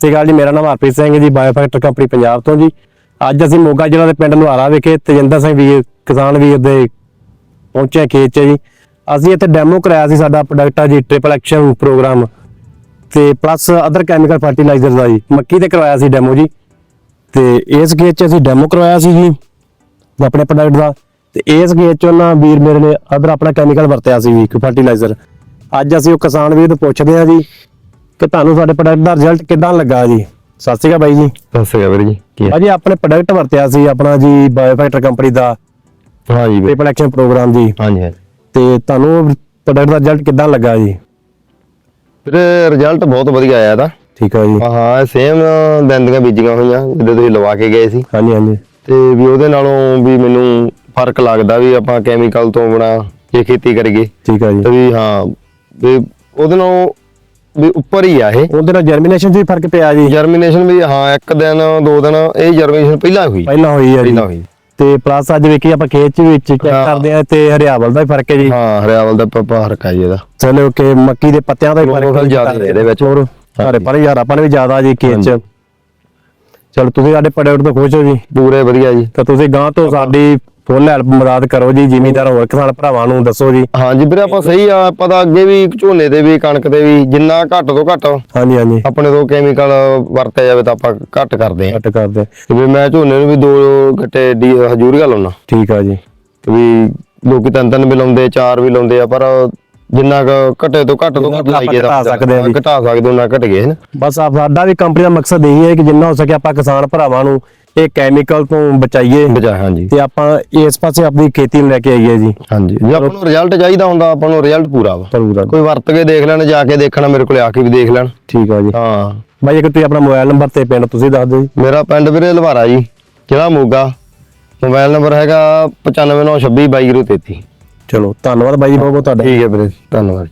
ਸਤਿ ਸ਼੍ਰੀ ਅਕਾਲ ਜੀ, ਮੇਰਾ ਨਾਮ ਹਰਪ੍ਰੀਤ ਸਿੰਘ ਜੀ ਬਾਇਓਫੈਕਟਰ ਕੰਪਨੀ ਪੰਜਾਬ ਤੋਂ ਜੀ। ਅੱਜ ਅਸੀਂ ਮੋਗਾ ਜ਼ਿਲ੍ਹਾ ਦੇ ਪਿੰਡ ਲੁਹਾਰਾ ਵਿਖੇ ਤੇਜਿੰਦਰ ਸਿੰਘ ਵੀਰ, ਕਿਸਾਨ ਵੀਰ ਦੇ ਪਹੁੰਚੇ ਖੇਤ 'ਚ ਜੀ। ਅਸੀਂ ਇੱਥੇ ਡੈਮੋ ਕਰਾਇਆ ਸੀ ਸਾਡਾ ਪ੍ਰੋਡਕਟ ਆ ਜੀ ਟ੍ਰਿਪਲ ਐਕਸ਼ਨ ਪ੍ਰੋਗਰਾਮ ਤੇ ਪਲੱਸ ਅਦਰ ਕੈਮੀਕਲ ਫਰਟੀਲਾਈਜ਼ਰ ਦਾ ਜੀ, ਮੱਕੀ ਤੇ ਕਰਵਾਇਆ ਸੀ ਡੈਮੋ ਜੀ। ਤੇ ਇਸ ਖੇਤ 'ਚ ਅਸੀਂ ਡੈਮੋ ਕਰਵਾਇਆ ਸੀ ਜੀ, ਆਪਣੇ ਪ੍ਰੋਡਕਟ ਦਾ। ਤੇ ਇਸ ਖੇਤ 'ਚ ਉਹਨਾਂ ਵੀਰ ਮੇਰੇ ਨੇ ਅਦਰ ਆਪਣਾ ਕੈਮੀਕਲ ਵਰਤਿਆ ਸੀ ਵੀ ਫਰਟੀਲਾਈਜ਼ਰ ਅੱਜ ਅਸੀਂ ਉਹ ਕਿਸਾਨ ਵੀਰ ਤੋਂ ਪੁੱਛਦੇ ਹਾਂ ਜੀ ਕਿ ਤੁਹਾਨੂੰ ਸਾਡੇ ਪ੍ਰੋਡਕਟ ਦਾ ਰਿਜ਼ਲਟ ਕਿਦਾਂ ਲੱਗਾ ਜੀ? ਸਤਿ ਸ਼੍ਰੀ ਅਕਾਲ ਬਾਈ ਜੀ। ਸਤਿ ਸ਼੍ਰੀ ਅਕਾਲ ਵੀਰ ਜੀ ਕੀ ਭਾਜੀ ਆਪਣੇ ਪ੍ਰੋਡਕਟ ਵਰਤਿਆ ਸੀ ਆਪਣਾ ਜੀ ਬਾਇਓਫੈਕਟਰ ਕੰਪਨੀ ਦਾ ਹਾਂ ਜੀ ਵੀਰ ਟ੍ਰਿਪਲ ਐਕਸ਼ਨ ਪ੍ਰੋਗਰਾਮ ਜੀ। ਹਾਂਜੀ ਹਾਂਜੀ। ਤੇ ਤੁਹਾਨੂੰ ਪ੍ਰੋਡਕਟ ਦਾ ਰਿਜ਼ਲਟ ਕਿਦਾਂ ਲੱਗਾ ਜੀ? ਵੀਰੇ ਰਿਜ਼ਲਟ ਬਹੁਤ ਵਧੀਆ ਆਇਆ ਇਹਦਾ ਠੀਕ ਆ ਜੀ। ਹਾਂ ਸੇਮ ਦੰਦੀਆਂ ਬੀਜੀਆਂ ਹੋਈਆਂ ਜਿੱਦੇ ਤੁਸੀਂ ਲਵਾ ਕੇ ਗਏ ਸੀ। ਹਾਂਜੀ ਹਾਂਜੀ। ਤੇ ਵੀ ਉਹਦੇ ਨਾਲੋਂ ਵੀ ਮੈਨੂੰ ਫ਼ਰਕ ਲੱਗਦਾ ਵੀ ਆਪਾਂ ਕੈਮੀਕਲ ਤੋਂ ਬਣਾ ਇਹ ਖੇਤੀ ਕਰੀਏ। ਠੀਕ ਆ ਜੀ। ਤੇ ਵੀ ਹਾਂ ਵੀ ਉਹਦੇ ਨਾਲੋਂ ਵੀ ਉੱਪਰ ਹੀ ਆ ਇਹ। ਉਹਦੇ ਨਾਲ ਜਰਮੀਨੇਸ਼ਨ 'ਚ ਵੀ ਫ਼ਰਕ ਪਿਆ ਜੀ। ਜਰਮੀਨੇਸ਼ਨ ਵੀ ਹਾਂ ਇੱਕ ਦਿਨ ਦੋ ਦਿਨ ਇਹ ਜਰਮੀਨੇਸ਼ਨ ਪਹਿਲਾਂ ਹੋਈ। ਪਹਿਲਾਂ ਹੋਈ ਆ ਜੀ। ਪਹਿਲਾਂ ਹੋਈ। ਤੇ ਪਲੱਸ ਅੱਜ ਵੇਖੀ ਆਪਾਂ ਖੇਤ 'ਚ ਵਿੱਚ ਚੈੱਕ ਹਾਂ। ਕਰਦੇ ਆ ਤੇ ਹਰਿਆਵਲ ਦਾ ਵੀ ਫ਼ਰਕ ਹੈ ਜੀ। ਹਾਂ ਹਰਿਆਵਲ ਦਾ ਫ਼ਰਕ ਆ ਜੀ ਇਹਦਾ। ਚਲੋ ਕਿ ਮੱਕੀ ਦੇ ਪੱਤਿਆਂ ਦਾ ਵੀ ਫ਼ਰਕ Chlorophyll ਜ਼ਿਆਦਾ ਹੈ ਇਹਦੇ ਵਿੱਚ। ਹੋਰ ਸਾਰੇ ਪਰ ਯਾਰ ਆਪਾਂ ਨੇ ਵੀ ਜ਼ਿਆਦਾ ਜੀ ਖੇਤ 'ਚ। ਚਲੋ ਤੁਸੀਂ ਸਾਡੇ ਪ੍ਰੋਡਕਟ ਤੋਂ ਖੁਸ਼ ਹੋ ਜੀ। ਪੂਰੇ ਵਧੀਆ ਜੀ। ਤਾਂ ਤੁਸੀਂ ਗਾਂ ਤੋਂ ਸਾਡੀ ਫੁੱਲ ਹੈਲਪ ਮਦਦ ਕਰੋ ਜੀ ਜ਼ਿਮੀਂਦਾਰ ਹੋਰ ਕਿਸਾਨ ਭਰਾਵਾਂ ਨੂੰ ਦੱਸੋ ਜੀ। ਹਾਂਜੀ ਵੀਰੇ ਆਪਾਂ ਸਹੀ ਆ ਆਪਾਂ ਤਾਂ ਅੱਗੇ ਵੀ ਝੋਨੇ ਦੇ ਵੀ ਕਣਕ ਦੇ ਵੀ ਜਿੰਨਾ ਘੱਟ ਤੋਂ ਘੱਟ ਹਾਂਜੀ ਹਾਂਜੀ। ਆਪਣੇ ਤੋਂ ਕੈਮੀਕਲ ਵਰਤਿਆ ਜਾਵੇ ਤਾਂ ਆਪਾਂ ਘੱਟ ਕਰਦੇ ਆ ਕੱਟ ਕਰਦੇ ਤੇ ਵੀ ਮੈਂ ਝੋਨੇ ਨੂੰ ਵੀ ਦੋ ਡੀ ਹਜੂਰੀਆ ਲਾਉਣਾ ਠੀਕ ਆ ਜੀ। ਤੇ ਵੀ ਲੋਕੀ ਤਿੰਨ ਤਿੰਨ ਵੀ ਲਾਉਂਦੇ ਚਾਰ ਵੀ ਲਾਉਂਦੇ ਆ ਪਰ ਜਿੰਨਾ ਕੁ ਘਟੇ ਤੋਂ ਘੱਟ ਤੋਂ ਘੱਟ ਲਾਈਏ ਘਟਾ ਸਕਦੇ ਆ। ਘਟਾ ਸਕਦੇ ਉਹਨਾਂ ਘਟ ਗਏ ਹਨ ਬਸ ਆ ਸਾਡਾ ਵੀ ਕੰਪਨੀ ਦਾ ਮਕਸਦ ਇਹੀ ਹੈ ਕਿ ਜਿੰਨਾ ਹੋ ਸਕੇ ਆਪਾਂ ਕਿਸਾਨ ਭਰਾਵਾਂ ਨੂੰ ਇਹ ਕੈਮੀਕਲ ਤੋਂ ਬਚਾਈਏ ਬਚਾ ਹਾਂਜੀ। ਤੇ ਆਪਾਂ ਇਸ ਪਾਸੇ ਆਪਣੀ ਖੇਤੀ ਨੂੰ ਲੈ ਕੇ ਆਈਏ ਜੀ। ਹਾਂਜੀ। ਜੇ ਆਪਾਂ ਨੂੰ ਰਿਜ਼ਲਟ ਚਾਹੀਦਾ ਹੁੰਦਾ ਆਪਾਂ ਨੂੰ ਰਿਜ਼ਲਟ ਪੂਰਾ ਵਾ। ਆ। ਕੋਈ ਵਰਤ ਕੇ ਦੇਖ ਲੈਣ ਜਾ ਕੇ ਦੇਖਣਾ ਮੇਰੇ ਕੋਲੇ ਆ ਕੇ ਵੀ ਦੇਖ ਲੈਣ। ਠੀਕ ਆ ਜੀ। ਹਾਂ। ਬਾਈ ਇੱਕ ਤੁਸੀਂ ਆਪਣਾ ਮੋਬਾਈਲ ਨੰਬਰ ਤੇ ਪਿੰਡ ਤੁਸੀਂ ਦੱਸ ਦਿਓ ਜੀ। ਮੇਰਾ ਪਿੰਡ ਵੀਰੇ ਲਵਾਰਾ ਜੀ ਜ਼ਿਲ੍ਹਾ ਮੋਗਾ। ਮੋਬਾਈਲ ਨੰਬਰ ਹੈਗਾ 9596222033 ਚਲੋ ਧੰਨਵਾਦ ਬਾਈ ਜੀ ਬਹੁਤ ਬਹੁਤ ਤੁਹਾਡਾ। ਠੀਕ ਹੈ ਵੀਰੇ ਧੰਨਵਾਦ